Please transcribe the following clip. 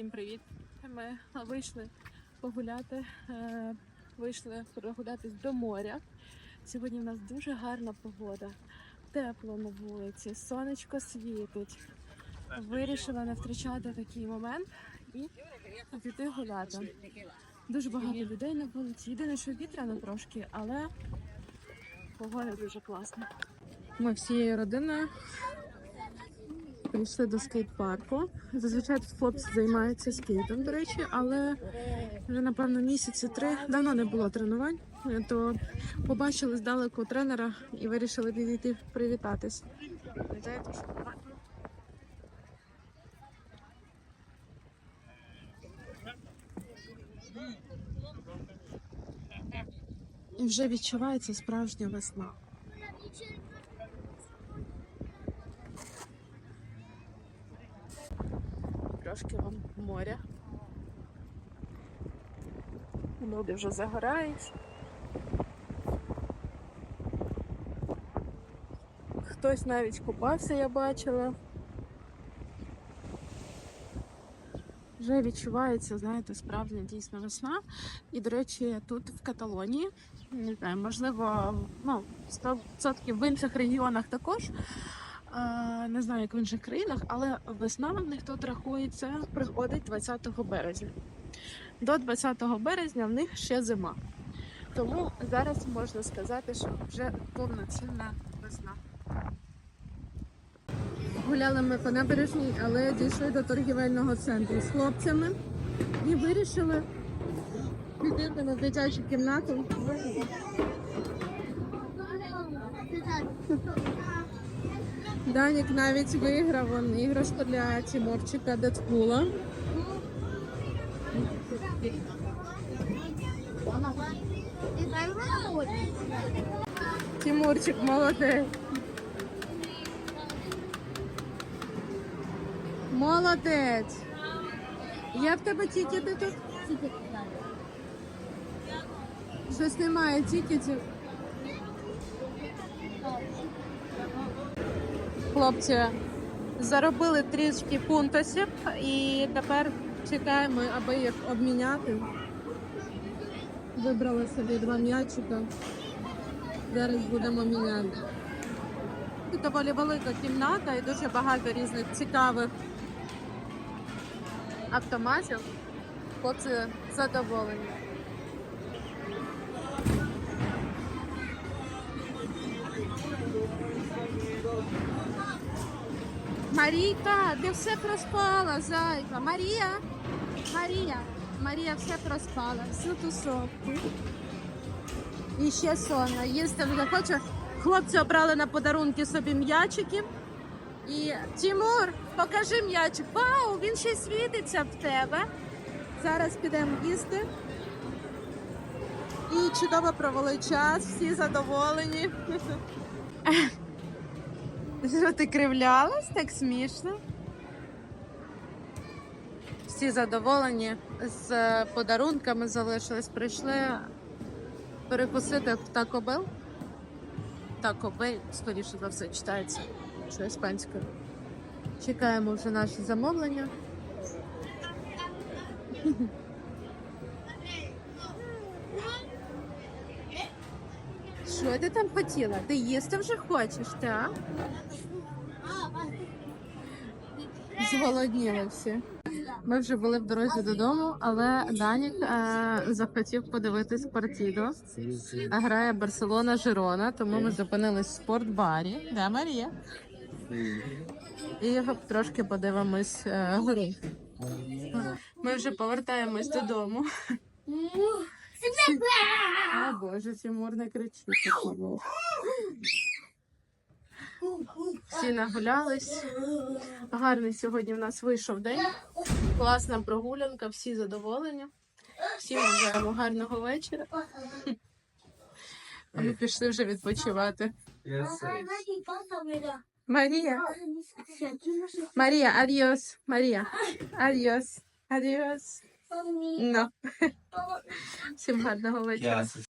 Всім привіт! Ми вийшли погуляти, е, вийшли прогулятись до моря. Сьогодні в нас дуже гарна погода, тепло на вулиці, сонечко світить. Вирішила не втрачати такий момент і піти гуляти. Дуже багато людей на вулиці. Єдине, що вітряно трошки, але погода дуже класна. Ми всією родиною прийшли до скейт-парку. Зазвичай тут хлопці займаються скейтом, до речі, але вже напевно місяці три давно не було тренувань. То побачили здалеку тренера і вирішили підійти привітатись. І вже відчувається справжня весна. Трошки вам моря. Люди вже загорають. Хтось навіть купався, я бачила. Вже відчувається, знаєте, справжня дійсна весна. І, до речі, тут в Каталонії, не знаю, можливо, ну, 100% в інших регіонах також. Не знаю, як в інших країнах, але весна в них тут рахується, приходить 20 березня. До 20 березня в них ще зима. Тому зараз можна сказати, що вже повноцінна весна. Гуляли ми по набережній, але дійшли до торгівельного центру з хлопцями і вирішили піти на дитячу кімнату. Данік навіть виграв вон, іграшку для Тимурчика Дедпула. Тимурчик молодець. Молодець. Як в тебе тікети тут? Щось немає тікетів. Хлопці заробили трішки пунктосів і тепер чекаємо, аби їх обміняти. Вибрали собі два м'ячика. Зараз будемо міняти. Тут доволі велика кімната і дуже багато різних цікавих автоматів. Хлопці задоволені. Марійка, ти все проспала, зайка. Марія, Марія, Марія все проспала. Всю тусовку. І ще сонна. Їсти вже хоче. Хлопці обрали на подарунки собі м'ячики. І Тимур, покажи м'ячик. Вау, він ще світиться в тебе. Зараз підемо їсти. І чудово провели час, всі задоволені. Що ти кривлялась? Так смішно. Всі задоволені з е, подарунками залишились. Прийшли перекусити в Taco Bell. Скоріше за все, читається, що іспанською. Чекаємо вже наші замовлення. Що ти там хотіла? Ти їсти вже хочеш, так? Зголодніли всі. Ми вже були в дорозі додому, але Данік е, захотів подивитись партіду. Грає Барселона Жирона, тому ми зупинились в спортбарі. Де Марія? І трошки подивимось е. Ми вже повертаємось додому. О Боже, Тимур не кричить. Всі нагулялись. Гарний сьогодні в нас вийшов день. Класна прогулянка, всі задоволені. Всім бажаємо гарного вечора. А ми пішли вже відпочивати. Марія, Марія, адіос. Марія, адіос. Адіос. Ну. Всім гарного вечора. Yes.